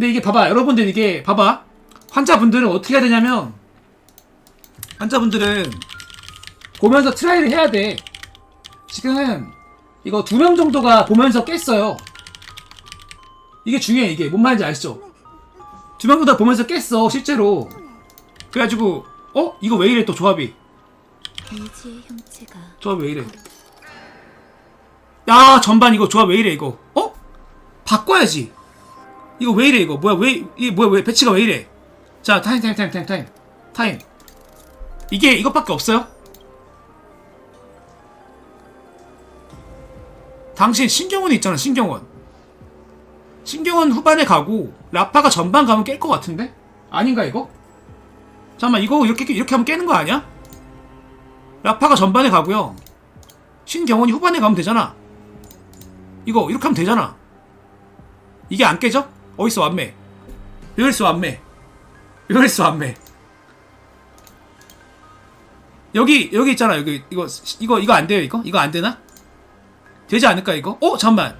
근데 이게 봐봐 여러분들 이게 봐봐. 환자분들은 어떻게 해야 되냐면 환자분들은 보면서 트라이를 해야 돼. 지금 이거 두 명 정도가 보면서 깼어요. 이게 중요해 이게. 뭔 말인지 아시죠? 두 명 정도 보면서 깼어 실제로. 그래가지고 어? 이거 왜 이래 또 조합이? 형체가 조합 왜 이래? 야 전반 이거 조합 왜 이래 이거? 어? 바꿔야지 이거 왜 이래 이거? 뭐야 왜 이게 뭐야 왜 배치가 왜 이래? 자 타임 타임 타임 타임 타임. 타임. 이게 이것밖에 없어요? 당신 신경원 있잖아 신경원 신경원 후반에 가고 라파가 전반 가면 깰 것 같은데? 아닌가 이거? 잠깐만 이거 이렇게 이렇게 하면 깨는 거 아니야? 라파가 전반에 가고요. 신경원이 후반에 가면 되잖아. 이거 이렇게 하면 되잖아. 이게 안 깨져? 어딨어 완매? 여기있어 완매. 여기있어 완매. 여기 여기 있잖아. 여기 이거 이거 이거 안 돼요 이거? 이거 안 되나? 되지 않을까 이거? 어 잠만.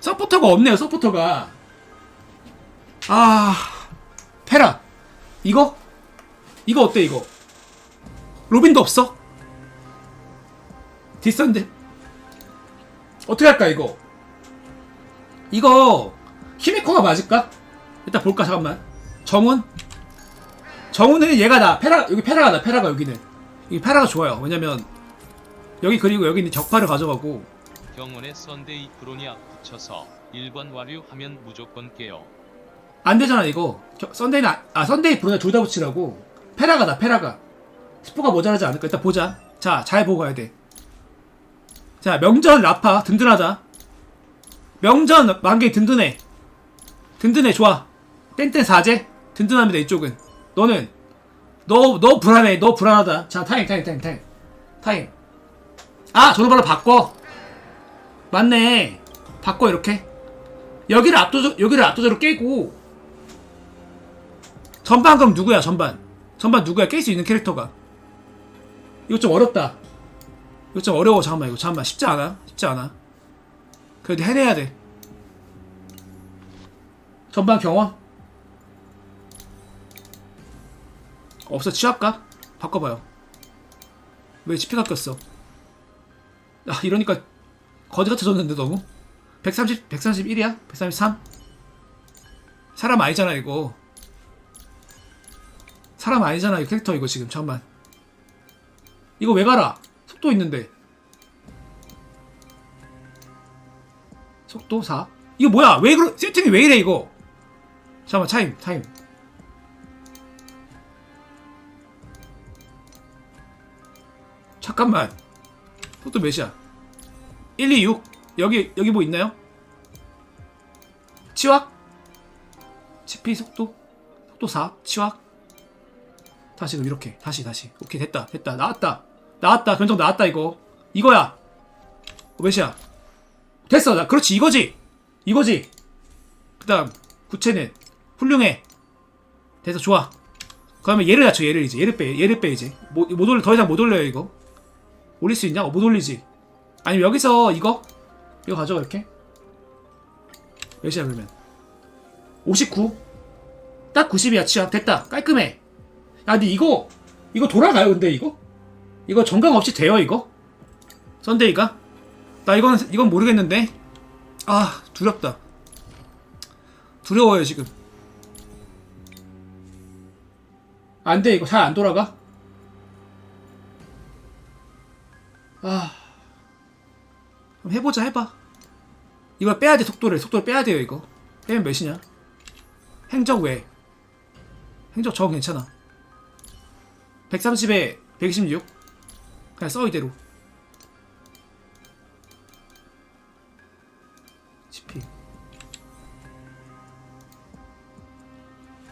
서포터가 없네요 서포터가. 아 페라. 이거? 이거 어때 이거? 로빈도 없어? 디스인데? 어떻게 할까 이거 이거 히메코가 맞을까? 일단 볼까 잠깐만. 정훈? 정훈은 얘가 나 페라 여기 페라가 나 페라가 여기는 여기 페라가 좋아요. 왜냐면 여기 그리고 여기 있는 적파를 가져가고. 병원에 썬데이 브로니아 붙여서 1번 와류하면 무조건 깨요. 안 되잖아 이거. 겨- 썬데이는 아, 아 썬데이 브로냐 둘다 붙이라고. 페라가 나 페라가. 스포가 모자라지 않을까? 일단 보자. 자 잘 보고 가야 돼 자 명전 라파 든든하다 명전 만개 든든해. 든든해 좋아. 땡땡 사제? 든든합니다 이쪽은. 너는? 너 너 불안해 너 불안하다. 자 타임 타임 타임 타임. 타임. 아 전화번호 바꿔. 맞네. 바꿔 이렇게. 여기를 압도적 여기를 압도적으로 깨고. 전반 그럼 누구야 전반? 전반 누구야? 깰 수 있는 캐릭터가. 이거 좀 어렵다. 이거 좀 어려워. 잠깐만 이거. 잠깐만. 쉽지 않아. 쉽지 않아. 그래도 해내야 돼 전반 경원 없어 취합가? 바꿔봐요. 왜 치피가 꼈어? 아 이러니까 거지 같아졌는데 너무? 130 131이야? 133 사람 아니잖아 이거. 사람 아니잖아 이 캐릭터 이거 지금 잠깐만. 이거 왜 가라? 속도 있는데. 속도 4 이거 뭐야? 왜 그러 세팅이 왜 이래 이거 잠깐만 타임 타임. 잠깐만. 속도 몇이야? 1, 2, 6 여기 여기 뭐 있나요? 치확? 치피 속도? 속도 4 치확? 다시 이렇게. 다시 다시. 오케이 됐다 됐다. 나왔다. 나왔다. 견적 나왔다 이거. 이거야. 어, 몇이야? 됐어. 나 그렇지. 이거지. 이거지. 그 다음 구체는 훌륭해. 됐어 좋아. 그러면 얘를 낮춰 얘를 이제. 얘를 빼 얘를 빼 이제. 못, 못 올려 더 이상 못 올려요 이거. 올릴 수 있냐? 어, 못 올리지. 아니면 여기서 이거? 이거 가져가 이렇게? 몇이야 그러면? 59딱 90이야 치약 됐다. 깔끔해. 야 근데 이거 이거 돌아가요 근데 이거? 이거 정강 없이 돼요 이거? 썬데이가? 나 이건 이건 모르겠는데. 아 두렵다. 두려워요 지금 안 돼 이거 잘 안 돌아가? 아. 그럼 해보자 해봐. 이걸 빼야 돼 속도를. 속도를 빼야 돼요 이거. 빼면 몇이냐? 행적 왜 행적 저 괜찮아. 130에 126 그냥 써 이대로. GP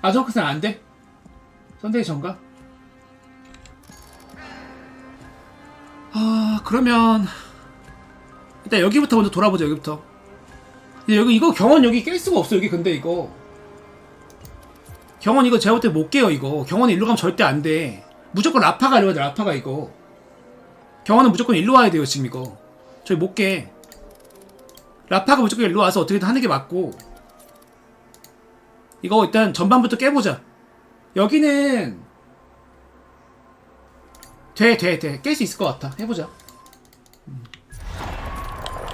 아저크는 안 돼? 선대위 전가? 아 그러면 일단 여기부터 먼저 돌아보자 여기부터. 근데 여기 이거 경원 여기 깰 수가 없어 여기 근데 이거. 경원 이거 제가 볼 때 못 깨요 이거. 경원이 일로 가면 절대 안돼. 무조건 라파가 이려야 돼 라파가 이거. 경원은 무조건 일로 와야 돼요 지금 이거. 저희 못깨. 라파가 무조건 일로 와서 어떻게든 하는 게 맞고. 이거 일단 전반부터 깨보자. 여기는 돼, 돼, 돼. 깰 수 있을 것 같아. 해보자. 음.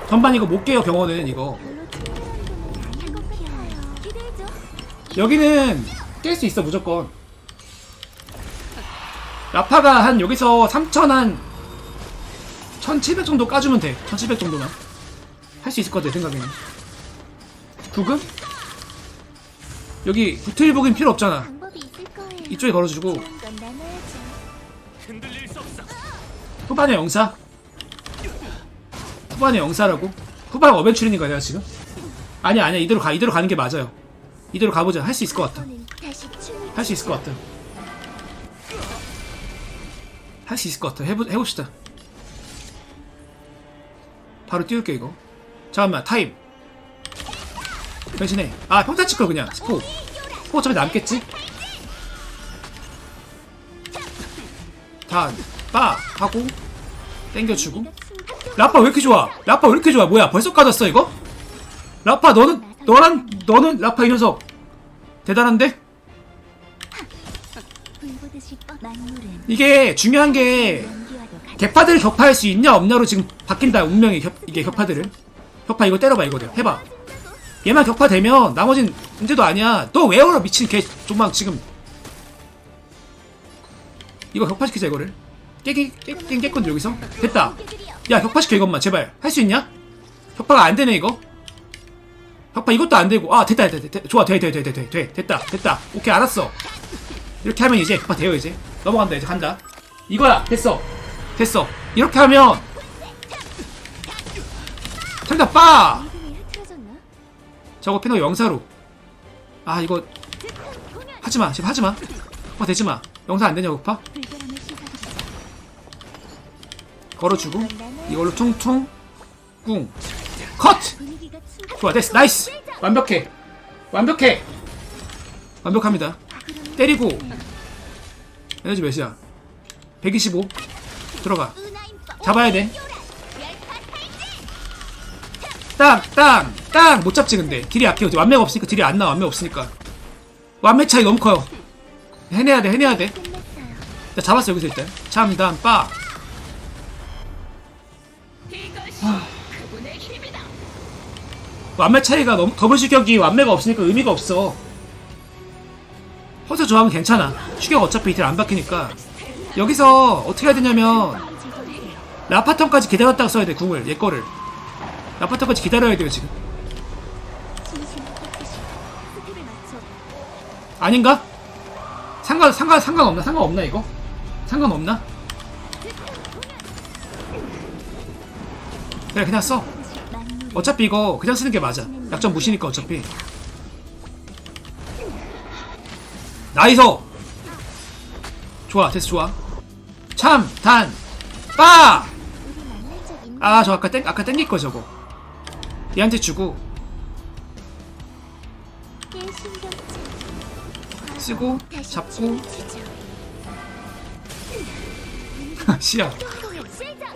전반 이거 못 깨요, 병원은 이거. 여기는 깰 수 있어, 무조건. 라파가 한 여기서 3천 한 1700 정도 까주면 돼. 1700 정도만. 할 수 있을 것 같아, 내 생각에는. 부금? 여기 부틀부금 필요 없잖아. 이쪽에 걸어주고. 후반에 영사? 후반에 영사라고? 후반 어벤츄리니까 내가 지금? 아니야 아니야. 이대로 가 이대로 가는 게 맞아요. 이대로 가보자. 할 수 있을 것 같다 할 수 있을 것 같다 할 수 있을 것 같아. 해보, 해봅시다. 바로 띄울게 이거. 잠깐만 타임. 변신해. 아 평타 칠걸 그냥. 스포. 스포 어차피 남겠지? 다 빠 하고 땡겨주고 라파 왜 이렇게 좋아? 라파 왜 이렇게 좋아? 뭐야 벌써 까졌어 이거? 라파 너는 너랑 너는 라파 이 녀석 대단한데? 이게 중요한 게 격파들을 격파할 수 있냐 없냐로 지금 바뀐다 운명이 격, 이게 격파들을 격파 이거 때려봐 이거를 해봐 얘만 격파되면 나머진 문제도 아니야 또 왜오라 미친 개 좀만 지금 이거 격파시키자 이거를. 깨기 깼건데 여기서. 됐다. 야 격파시켜 이것만. 제발. 할 수 있냐? 격파가 안 되네 이거. 격파 이것도 안 되고. 아 됐다 됐다 됐다. 좋아 돼 돼 돼돼 됐다 됐다. 오케이 알았어. 이렇게 하면 이제 격파 돼요 이제. 넘어간다 이제 간다. 이거야! 됐어. 됐어. 이렇게 하면 텔다 빠? 저거 패널 영사로. 아 이거 하지마. 지금 하지마. 격파 되지마 영사 안 되냐 격파? 불결함을 씻어주시죠. 걸어주고. 이걸로 퉁퉁 꿍컷! 분위기가 춤 좋아 됐어. 나이스! 완벽해. 완벽해. 완벽합니다. 때리고. 에너지 몇이야? 125 들어가. 잡아야 돼 땅 땅 땅! 못 잡지 근데. 딜이 약해요 완매가 없으니까 딜이 안 나와. 완매 없으니까. 완매 차이 너무 커요 해내야 돼 해내야 돼. 나 잡았어 여기서 일단. 참담 빠. 완매 차이가 너무 더블 추격이 완매가 없으니까 의미가 없어. 허세 조합은 괜찮아. 추격 어차피 이틀 안 바뀌니까. 여기서 어떻게 해야 되냐면 라파턴까지 기다렸다가 써야 돼 궁을 얘 거를. 라파턴까지 기다려야 돼요 지금. 아닌가? 상관 상관 상관 없나 상관 없나 이거? 상관 없나? 그래 그냥 써 어차피 이거 그냥 쓰는 게 맞아. 약점 무시니까 어차피. 나이소. 좋아, 됐어, 좋아. 참, 단, 빠. 아, 저 아까 땡, 아까 땡길 거 저거. 얘한테 주고 쓰고 잡고. 시작!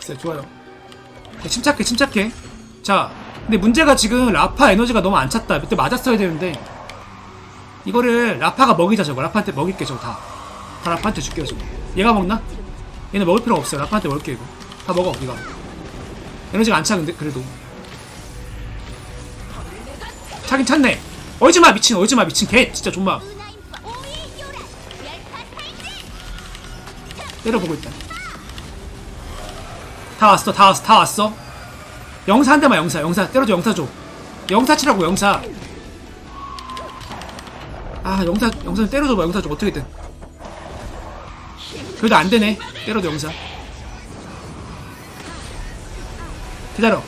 됐어, 좋아요. 자, 침착해, 침착해. 자, 근데 문제가 지금 라파 에너지가 너무 안 찼다. 그때 맞았어야 되는데 이거를 라파가 먹이자 저거. 라파한테 먹일게 저거 다. 다 라파한테 줄게요 저거. 얘가 먹나? 얘는 먹을 필요 없어요. 라파한테 먹을게 이거. 다 먹어 이거. 에너지가 안 차 근데 그래도. 차긴 찼네. 얼지마 미친 얼지마 미친 개 진짜 존마 때려보고 있다. 다 왔어, 다 왔어, 다 왔어. 영사 한 대만 영사, 영사 때려줘, 영사 줘. 영사 치라고 영사. 아, 영사, 영사 좀 때려줘봐, 영사 좀 어떻게든. 그래도 안 되네. 때려도 영사. 기다려,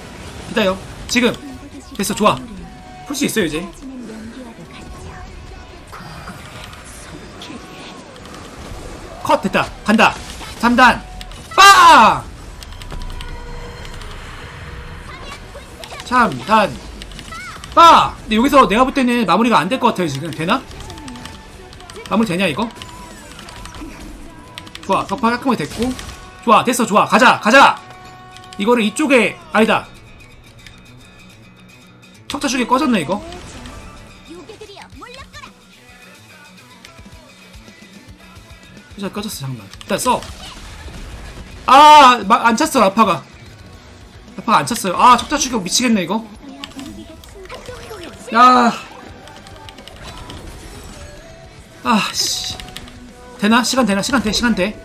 기다려. 지금 됐어, 좋아. 풀 수 있어요 이제. 컷 됐다 간다 3단. 빵! 참, 단 빵! 근데 여기서 내가 볼 때는 마무리가 안 될 것 같아요 지금. 되나? 마무리 되냐 이거? 좋아 덕파 깔끔하게 됐고. 좋아 됐어 좋아. 가자 가자! 이거를 이쪽에 아니다. 척자축이 꺼졌네 이거. 자 꺼졌어 장난. 일단 써. 아안 찼어 라파가. 라파가 안 찼어요. 아 척자 추격 미치겠네 이거. 야. 아 씨. 되나? 시간 되나? 시간 돼 시간 돼.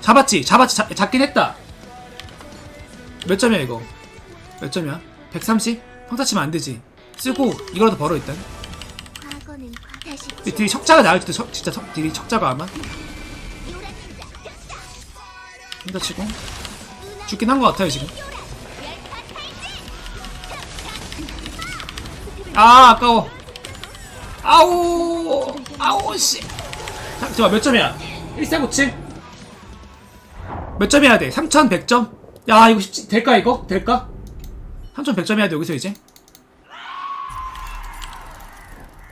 잡았지? 잡았지? 잡, 잡긴 했다. 몇 점이야 이거? 몇 점이야? 130 평타 치면 안 되지. 쓰고 이거라도 벌어 일단. 딜이 척자가 척- 진짜 척- 딜이 척자가 아마 평타 치고. 죽긴 한 것 같아요 지금. 아 아까워. 아우 아우 씨. 잠깐만 몇 점이야? 1497 몇 점 해야 돼? 3100점? 야 이거 쉽지 될까 이거? 될까? 3100점 해야 돼 여기서 이제.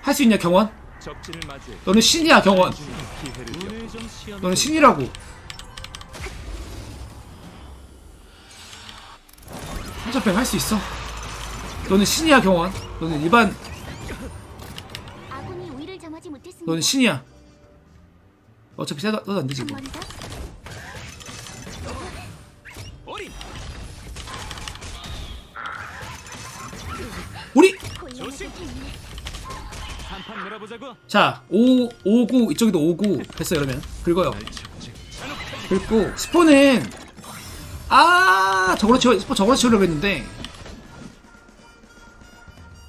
할 수 있냐 경원? 너는 신이야 경원. 너는 신이라고 3100할수 있어. 너는 신이야 경원. 너는 일반. 아군이 우위를 점하지 못했습니다. 너는 신이야. 어차피 세도 너도 안 되지 뭐 한번 더. 어린 우리! 곤란하게 됐네. 한판 놀아보자고. 자 5, 5, 9 이쪽에도 5, 9 됐어 이러면. 긁어요. 긁고 스포는 아 저걸로 치워 스포 저걸로 치우려고 했는데.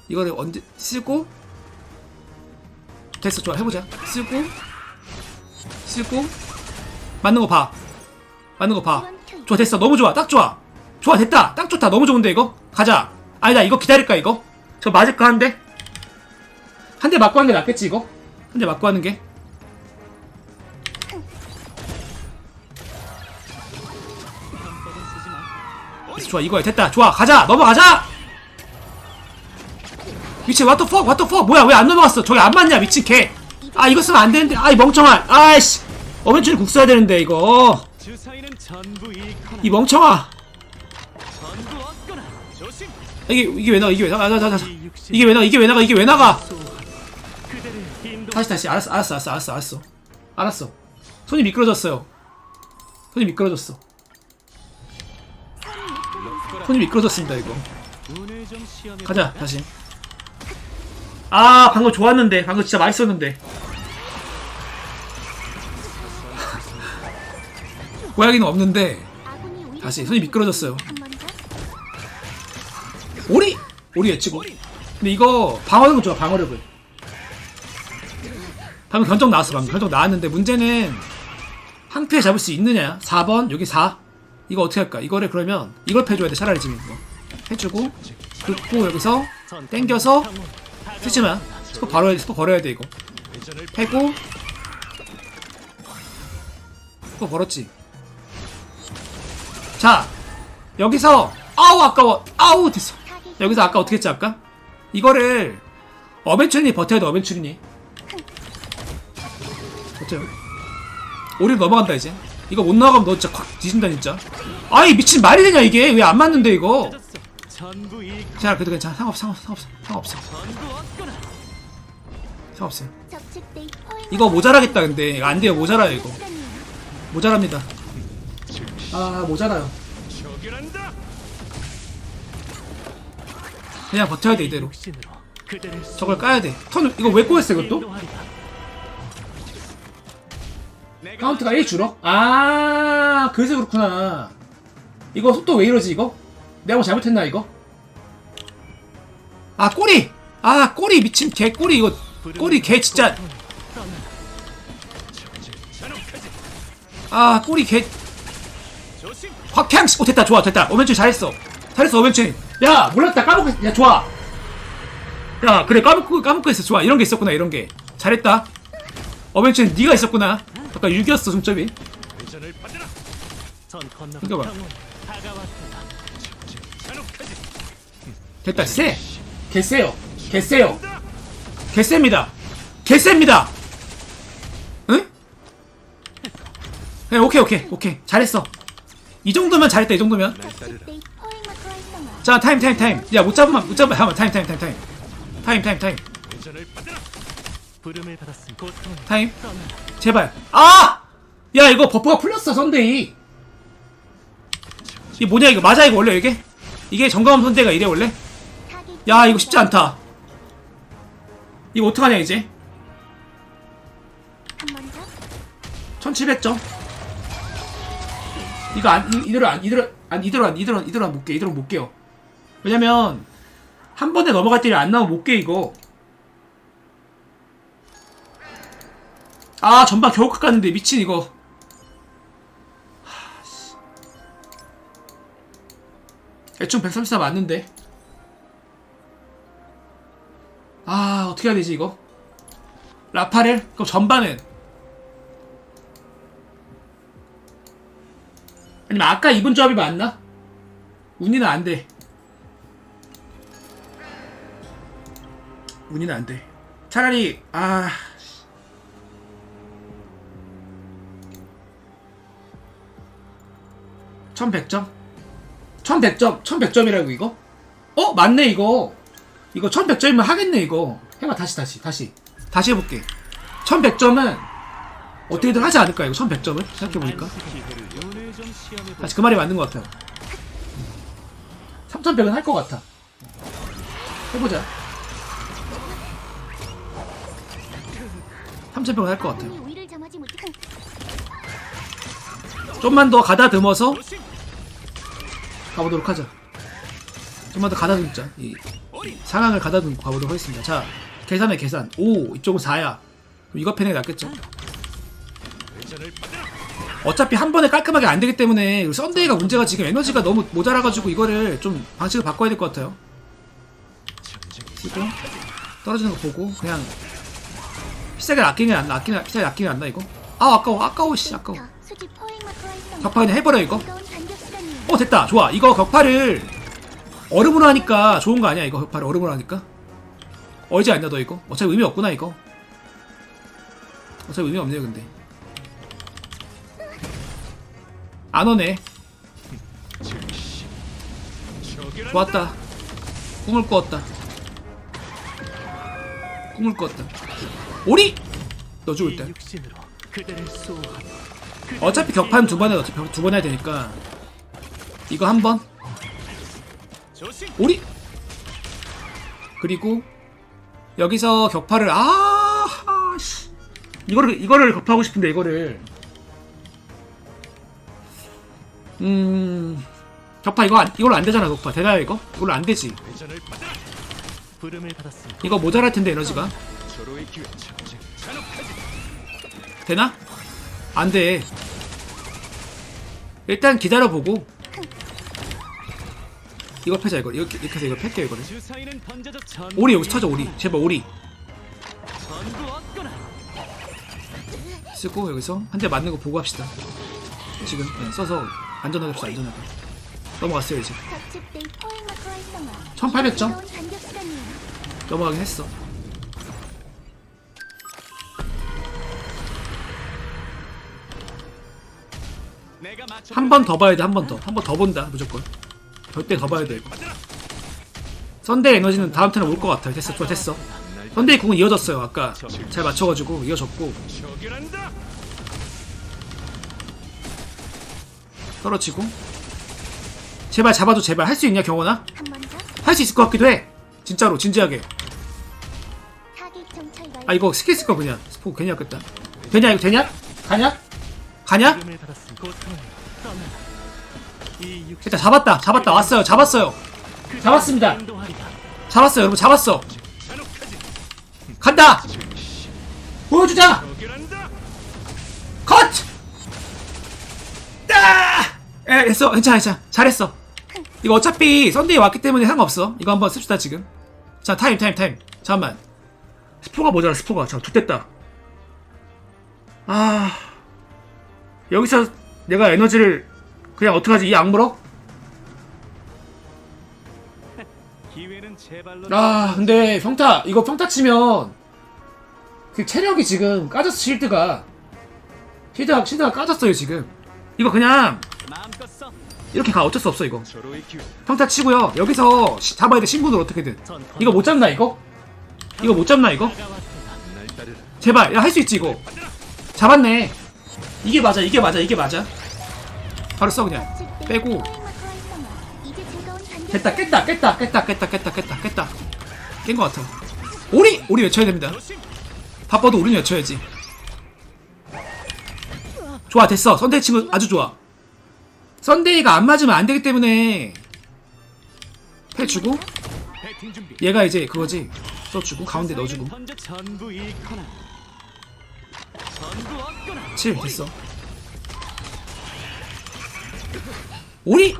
이거를 언제 쓰고? 됐어 좋아 해보자. 쓰고? 쓰고? 맞는 거봐. 맞는 거봐. 좋아 됐어. 너무 좋아. 딱 좋아. 좋아 됐다. 딱 좋다. 너무 좋은데 이거? 가자. 아니다 이거 기다릴까 이거? 저 맞을까 한대 한 대 맞고 하는 게 낫겠지 이거? 한 대 맞고 하는 게 좋아 이거야. 됐다. 좋아 가자. 넘어가자. 미친 the fuck 뭐야 왜 안 넘어갔어? 저기 안 맞냐 미친 개아 이거 쓰면 안 되는데. 아이 멍청아. 아이씨. 어벤처리 국 써야 되는데 이거. 이 멍청아. 이게 이게 왜 나가? 이게 왜 나가? 나가 이 육신 이게 왜 나가? 이게 왜 나가? 이게 왜 나가? 다시 다시. 알았어 알았어 알았어 알았어 알았어. 알았어. 손이 미끄러졌어요. 손이 미끄러졌어 손이 미끄러졌습니다 이거. 가자 다시. 아 방금 좋았는데. 방금 진짜 맛있었는데. 고양이는 없는데 다시 손이 미끄러졌어요. 오리! 오리 외치고 근데 이거 방어력은 좋아 방어력은. 방금 견적 나왔어 방금. 견적 나왔는데 문제는 한 피에 잡을 수 있느냐? 4번? 여기 4 이거 어떻게 할까? 이거를 그러면 이걸 패줘야 돼 차라리 지금 이거. 해주고 긋고 여기서 땡겨서 쓰지마. 스포 바로 스포 걸어야 돼 이거. 패고. 스포 걸었지. 자 여기서 아우 아까워. 아우 됐어. 여기서 아까 어떻게 했지 아까? 이거를 어벤처린이 버텨야 돼 어벤처린이 어째요? 오리로 넘어간다 이제 이거 못 나가면 너 진짜 콱 뒤진다 진짜. 아이 미친 말이 되냐 이게? 왜 안 맞는데 이거? 자 그래도 괜찮아. 상관없어 상관없어 상관없어. 포획 이거 모자라겠다 근데. 안 돼요. 모자라요 이거. 모자랍니다. 아 모자라요. 그냥 버텨야 돼 이대로. 저걸 까야 돼턴 이거 왜 꼬였어 이것도? 카운트가 1 줄어? 아 그래서 그렇구나. 이거 속도 왜 이러지 이거? 내가 뭐 잘못했나 이거? 아 꼬리! 아 꼬리 미친 개 꼬리 이거 꼬리 개 진짜. 아 꼬리 개. 확향 오 됐다 좋아 됐다. 오벤츠 잘했어. 잘했어 오벤츠 야 몰랐다. 까먹고 야 좋아. 야 그래 까먹고 까먹고 했어. 좋아. 이런 게 있었구나 이런 게. 잘했다 어벤츠 네가 있었구나. 아까 6이었어 중점이. 회전을 받으라 전 건너 이거 봐. 평온 다가왔다 잔혹하지 됐다 세! 개세요. 개세요. 개셉니다. 개셉니다. 응? 네, 오케이 오케이 오케이. 잘했어. 이 정도면 잘했다 이 정도면. 자 타임 타임 타임. 야 못 잡으면 못 잡으면 타임 타임 타임. 타임 타임 타임 타임. 제발. 아! 야 이거 버프가 풀렸어 선데이 이게 뭐냐 이거. 맞아 이거 원래 이게? 이게 정가음 선대가 이래 원래? 야 이거 쉽지 않다. 이거 어떡하냐 이제? 한번 더. 1700점. 이거 안 이- 이대로 안 이대로 안 이대로 안 이대로 안 이대로 안 못깨 이대로 못 깨요. 왜냐면 한 번에 넘어갈 때안 나오면 못깨 이거 아 전방 겨우 깎았는데 미친 이거. 대충 134 맞는데 아 어떻게 해야 되지 이거 라파렐? 그럼 전반은 아니면 아까 입은 조합이 맞나? 운이는 안 돼. 운이는 안 돼. 차라리 아 1100점? 1100점? 1100점이라고 이거? 어? 맞네 이거 이거 1100점이면 하겠네 이거 해봐 다시 다시 다시 다시 해볼게 1100점은 어떻게든 하지 않을까 이거 1100점을 생각해보니까. 다시 그 말이 맞는 것 같아요. 3,100은 할 것 같아. 해보자. 3,100은 할 것 같아요. 좀만 더 가다듬어서. 가보도록 하자. 좀만 더 가다듬자. 이 상황을 가다듬고 가보도록 하겠습니다. 자, 계산해 계산. 5, 이쪽은 4야. 이거 패는 게 낫겠죠? 어차피 한 번에 깔끔하게 안 되기 때문에 그 썬데이가 문제가 지금 에너지가 너무 모자라가지고 이거를 좀 방식을 바꿔야 될 것 같아요. 쓰고 떨어지는 거 보고 그냥 피싸게 아끼는 안 아끼는 피싸게 아끼는 안나 이거? 아 아까워 아까워 씨 아까워. 격파 그냥 해버려 이거. 어 됐다. 좋아. 이거 격파를 얼음으로 하니까 좋은 거 아니야? 이거 격파를 얼음으로 하니까? 얼지 않냐 너 이거? 어차피 의미 없구나 이거. 어차피 의미 없네요 근데. 안 오네. 좋았다. 꿈을 꾸었다. 꿈을 꾸었다. 오리! 너 죽을 이때 어차피 격파는 두 번에 어차피 두 번 해야 되니까 이거 한 번? 조심. 오리? 그리고 여기서 격파를 아 아, 씨. 이거를 이거를 격파하고 싶은데 이거를. 음 격파 이거 안, 이걸로 안 되잖아 격파. 되나요 이거? 이걸로 안 되지. 이거 모자랄 텐데 에너지가. 되나? 안 돼. 일단 기다려보고 이거 패자 이거 이렇게 이렇게 해서 이거 팰게요 전. 오리 여기서 터져 오리 제발 오리. 쓰고 여기서 한 대 맞는 거 보고 합시다. 지금 그냥 써서 안전하게 합시다. 안전하게. 넘어갔어요 이제. 적집대 포획 마크 활성화. 1800 점? 즐거운 반격 시간이에요. 넘어가긴 했어. 한 번 더 봐야 돼. 한 번 더. 한 번 더 본다. 무조건. 절대 더 봐야 돼. 썬데이 에너지는 다음 턴에 올 것 같아. 됐어. 좋아 됐어. 썬데이 궁은 이어졌어요. 아까 잘 맞춰가지고 이어졌고. 떨어지고. 제발 잡아줘. 제발 할 수 있냐 경원아? 할 수 있을 것 같기도 해. 진짜로 진지하게. 아 이거 스킬 쓸거 그냥 스포 괜히 아꼈다. 되냐 이거 되냐? 가냐? 가냐? 일단 잡았다. 잡았다. 왔어요. 잡았어요. 잡았습니다. 잡았어요. 여러분 잡았어. 간다. 보여주자. 컷. 아! 에, 됐어. 괜찮아, 괜찮아. 잘했어. 이거 어차피 썬데이 왔기 때문에 상관없어. 이거 한번 씁시다 지금. 자, 타임, 타임, 타임. 잠깐만. 스포가 모자라. 스포가. 잠 좋됐다. 아, 여기서 내가 에너지를 그냥 어떡하지? 이 악물어? 아 근데 평타 이거 평타 치면 그 체력이 지금 까졌어 실드가. 실드가 실드가 까졌어요 지금. 이거 그냥. 이렇게 가. 어쩔 수 없어 이거. 평타 치고요. 여기서 시- 잡아야 돼 신분을 어떻게든. 전 이거 못 잡나 이거? 이거 못 잡나 이거. 제발 야 할 수 있지 이거. 잡았네. 이게 맞아 이게 맞아 이게 맞아 바로 써 그냥. 때 빼고. 됐다 깼다 깼다 깼다 깼다 깼다 깼다 깼다. 깬 것 같아. 오리! 오리 외쳐야 됩니다. 바빠도 오리 외쳐야지. 좋아 됐어. 썬데이 친구 아주 좋아. 썬데이가 안 맞으면 안 되기 때문에 패 주고 배팅 준비. 얘가 이제 그거지. 써주고 가운데 넣어주고. 던져 전부 잃거나 전부 얻거나 7 됐어 오리.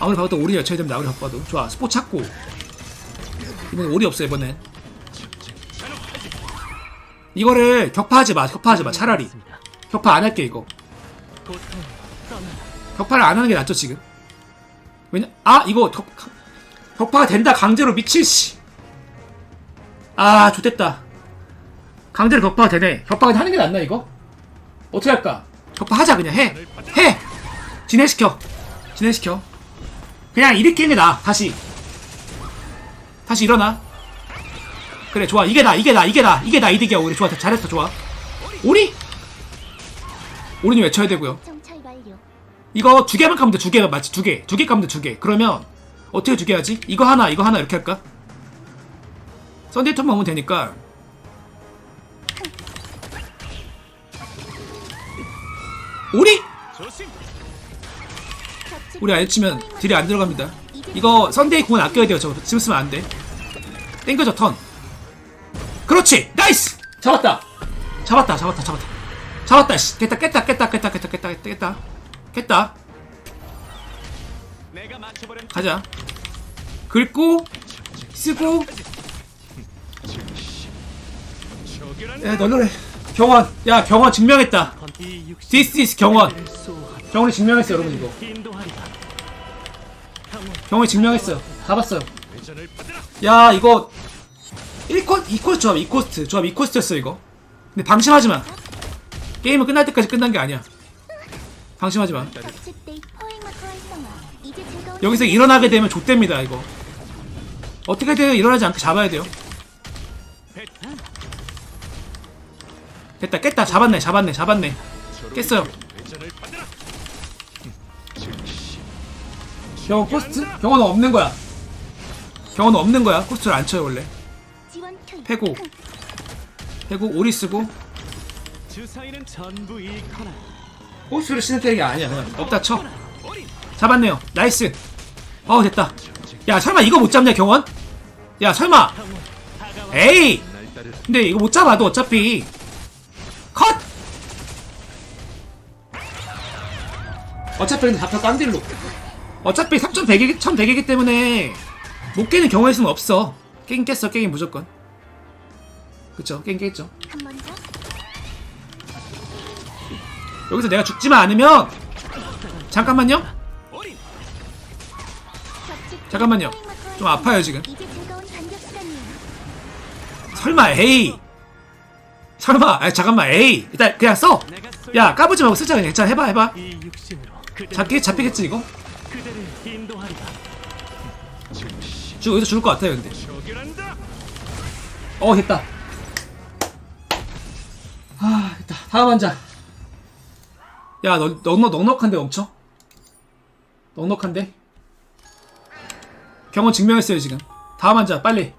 아무리 봐도 오리 외쳐야 됩니다 아무리 바빠도. 좋아 스포 찾고. 이번엔 오리 없어 이번엔. 이거를 격파하지 마 격파하지 마 차라리. 격파 안 할게 이거. 격파를 안 하는 게 낫죠 지금. 왜냐 아 이거 격, 격파가 된다 강제로. 미칠 씨아 좋됐다. 강제로 격파가 되네. 격파가 하는 게 낫나 이거? 어떻게 할까 격파하자 그냥 해 해 진행시켜 진행시켜 그냥 일으키는 게 나아 다시 다시 일어나 그래 좋아 이게 나 이게 나 이게 나 이게 나 이득이야 오리 좋아 잘했어 좋아 오리 오리는 외쳐야 되고요. 이거 두 개만 까면 돼, 두 개만 맞지? 두 개. 두개 까면 돼, 두 개. 그러면 어떻게 두 개 하지? 이거 하나, 이거 하나 이렇게 할까? 썬데이 턴 먹으면 되니까. 격집 우리 안 포획 딜이 안 들어갑니다. 이거 썬데이 공은 아껴야 돼요. 저 지금 쓰면 안 돼. 땡겨져 턴. 그렇지. 나이스. 잡았다. 잡았다. 잡았다. 잡았다. 잡았다. 씨. 깼다. 깼다. 깼다. 깼다. 깼다. 깼다. 깼다. 깼다. 가자. 긁고 쓰고 야 널널해. 경원. 야 경원 증명했다. Is 경원. 경원이 증명했어 여러분 이거. 경원이 증명했어요. 회전을 받으라 야 이거 1코 2코스트 조합 2코스트 조합 2코스트였어 이거. 근데 방심하지 마. 게임은 끝날 때까지 끝난 게 아니야. 방심하지 마. 격집 때 포획 마크 활성화. 이제 즐거운 여기서 일어나게 되면 좆됩니다 이거. 어떻게든 일어나지 않게 잡아야 돼요. 됐다 깼다 잡았네 잡았네 잡았네 깼어요. 경원 코스트? 경원은 없는 거야. 경원은 없는 거야. 코스트를 안 쳐요 원래. 패고 패고 오리 쓰고 코스트를 쓰는 때가 아니야 그냥 없다 쳐. 잡았네요. 나이스. 어 됐다. 야 설마 이거 못 잡냐 경원? 야 설마. 에이. 근데 이거 못 잡아도 어차피 컷. 어차피 근데 잡혀 깡딜로. 어차피 3,100이기 1,100이기 때문에 못 깨는 경우의 수는 없어. 게임 깼어 게임 무조건. 그쵸 게임 깼죠. 여기서 내가 죽지만 않으면 잠깐만요. 잠깐만요. 좀. 아파요 지금. 설마 에이. 설마 아 잠깐만 에이. 일단 그냥 써. 내가 야 까부지 말고 쓰자 그냥 괜찮아 해봐 해봐. 잡기 잡히겠지 이거? 죽 여기서 죽을 것 같아요 근데. 어 됐다. 아 됐다. 다음 환자. 야너 너, 너 넉넉한데 엄청? 넉넉한데? 경원 증명했어요 지금. 다음 환자 빨리.